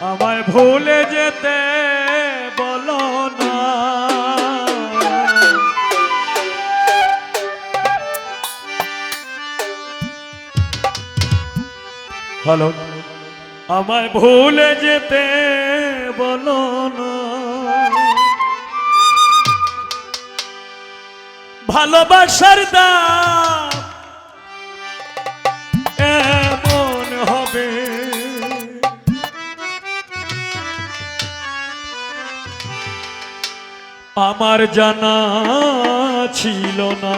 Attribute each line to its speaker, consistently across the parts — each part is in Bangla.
Speaker 1: আমায় ভুলে যেতে বলো না। হ্যালো। আমায় ভুলে যেতে বলো না। ভালোবাসার দাম আমার জানা ছিল না।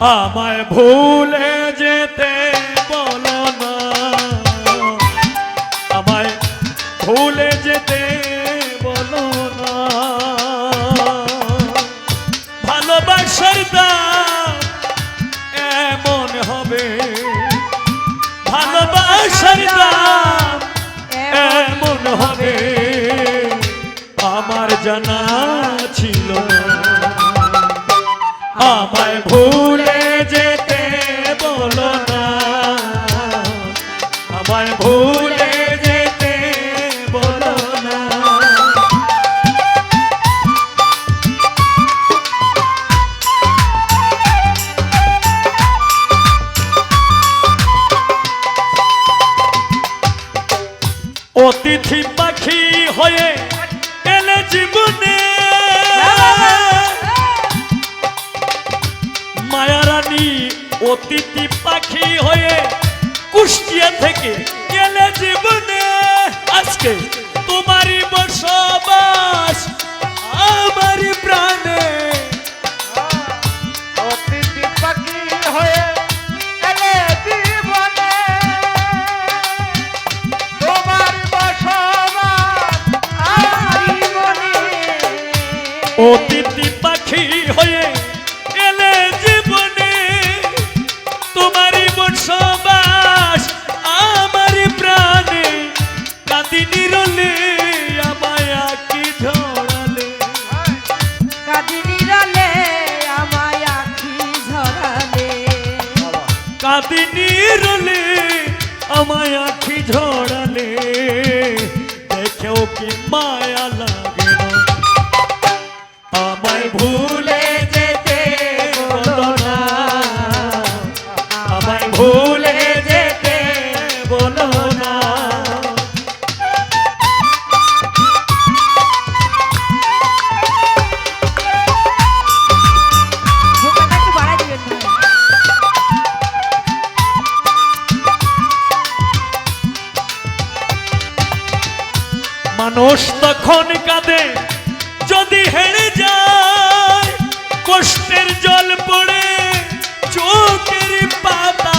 Speaker 1: আমায় ভুলে যেতে অতিথি পাখি হয়ে এলে জীবনে। মায়ারানী অতিথি পাখি হয়ে কুষ্টিয়া থেকে গেলে জীবনে। আজকে তোমারই বসবাস
Speaker 2: অতিথি পাখি হয়ে এলে জীবনে
Speaker 1: তোমারই বসবাস আমারই প্রাণে কাঁদিনি রলে আমায় কি ঝরালে
Speaker 3: কাঁদিনি রলে আমায় আখি ঝরালে
Speaker 1: কাঁদিনি রলে আমায় আখি ঝরালে দেখেও কি মায়া মানুষ তখন কাঁদে যদি হেরে যায় কষ্টের জল পড়ে চোখের পাতা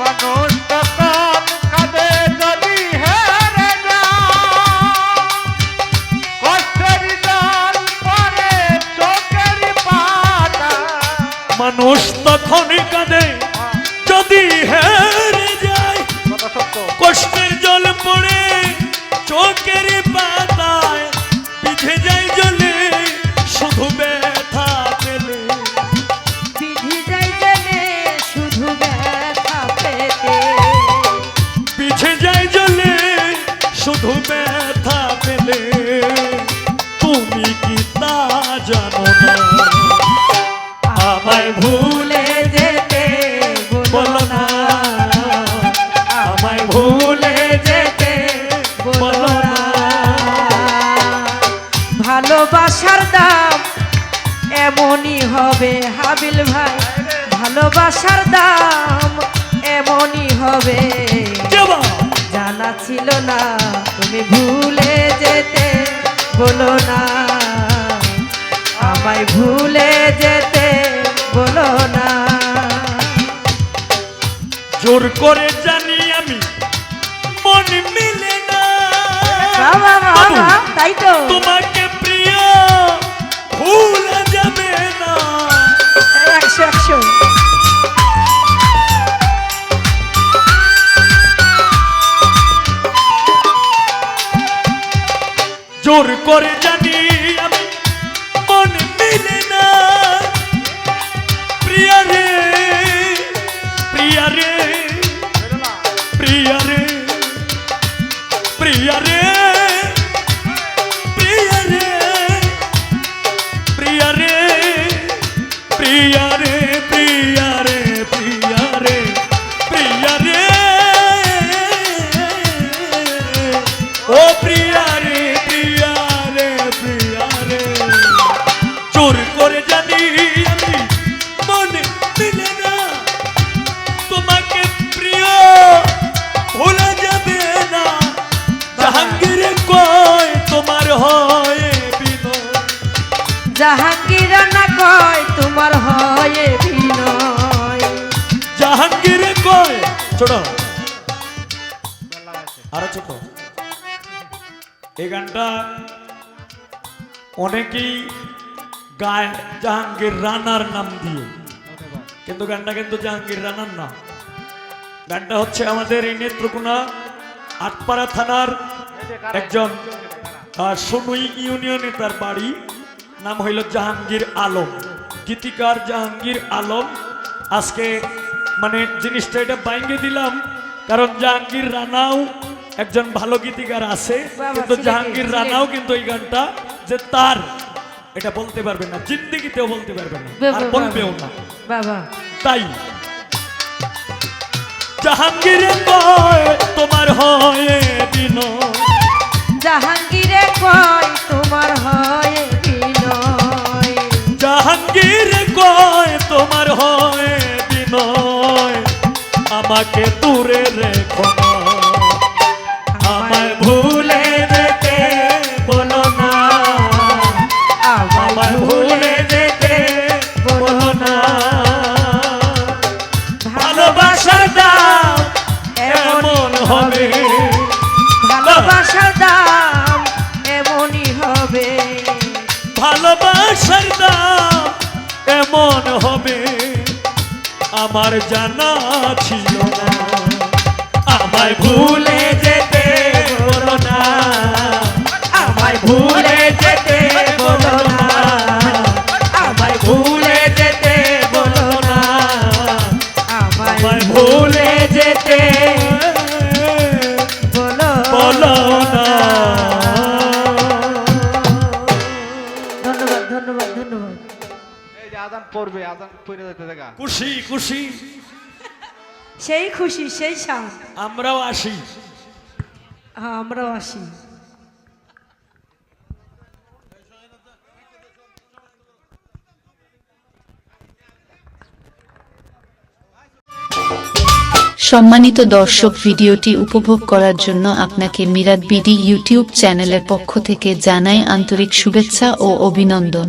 Speaker 2: মানুষ তখন কাঁদে যদি হেরে যায় কষ্টের জল পরে চোখের পাতা
Speaker 1: মানুষ তখন কাঁদে
Speaker 3: জানো
Speaker 1: না। আমায় ভুলে যেতে বলো না। আমায় ভুলে যেতে বলো না।
Speaker 3: ভালোবাসার দাম এমনই হবে হাবিল ভাই। ভালোবাসার দাম এমনই হবে। জানা ছিল না তুমি ভুলে যেতে বলো না। আমায় ভুলে যেতে বলো না।
Speaker 1: জোর করে জানি আমি মন মিলে না।
Speaker 3: তাই তো।
Speaker 1: তোমাকে প্রিয় ভুলে জাহাঙ্গীর কয় ছোট। আরও ছোট। এই গানটা অনেকেই গায় জাহাঙ্গীর রানার নাম দিয়ে। কিন্তু গানটা কিন্তু জাহাঙ্গীর রানার না। গানটা হচ্ছে আমাদের এই নেত্রকোনা আটপাড়া থানার একজন সোনুই ইউনিয়নে তার বাড়ি। নাম হইল জাহাঙ্গীর আলম। গীতিকার জাহাঙ্গীর আলম। আজকে মানে জিনিসটা এটা বাইঙ্গে দিলাম। কারণ জাহাঙ্গীর রানাও একজন ভালো গীতিকার আছে কিন্তু জাহাঙ্গীর রানাও কিন্তু এই গানটা যে তার এটা বলতে পারবে না জিন্দিগিতেও বলতে পারবে না আর বলবেও না।
Speaker 3: বাবা।
Speaker 1: তাই জাহাঙ্গীর কয় তোমার হয় বিনয়
Speaker 3: জাহাঙ্গীরে কয় তোমার হয় বিনয়
Speaker 1: জাহাঙ্গীর কয় তোমার হয় বিনয় আমাকে দূরে রেখো আমায় ভুলে যেতে বলো না। আমায় ভুলে যেতে বলো না। ভালোবাসার দাম এমন হবে।
Speaker 3: ভালোবাসার দাম এমনই হবে।
Speaker 1: ভালোবাসার দাম এমন হবে। আমার জানা ছিল না। আমায় ভুলে যেতে
Speaker 2: পড়বে আদান পড়ে যেতে দেখা।
Speaker 1: খুশি খুশি।
Speaker 3: সেই খুশি সেই সাথ
Speaker 1: আমরাও আসি।
Speaker 3: হ্যাঁ আমরাও আসি।
Speaker 4: সম্মানিত দর্শক ভিডিওটি উপভোগ করার জন্য আপনাকে মিরাট বিডি ইউটিউব চ্যানেলের পক্ষ থেকে জানাই আন্তরিক শুভেচ্ছা ও অভিনন্দন।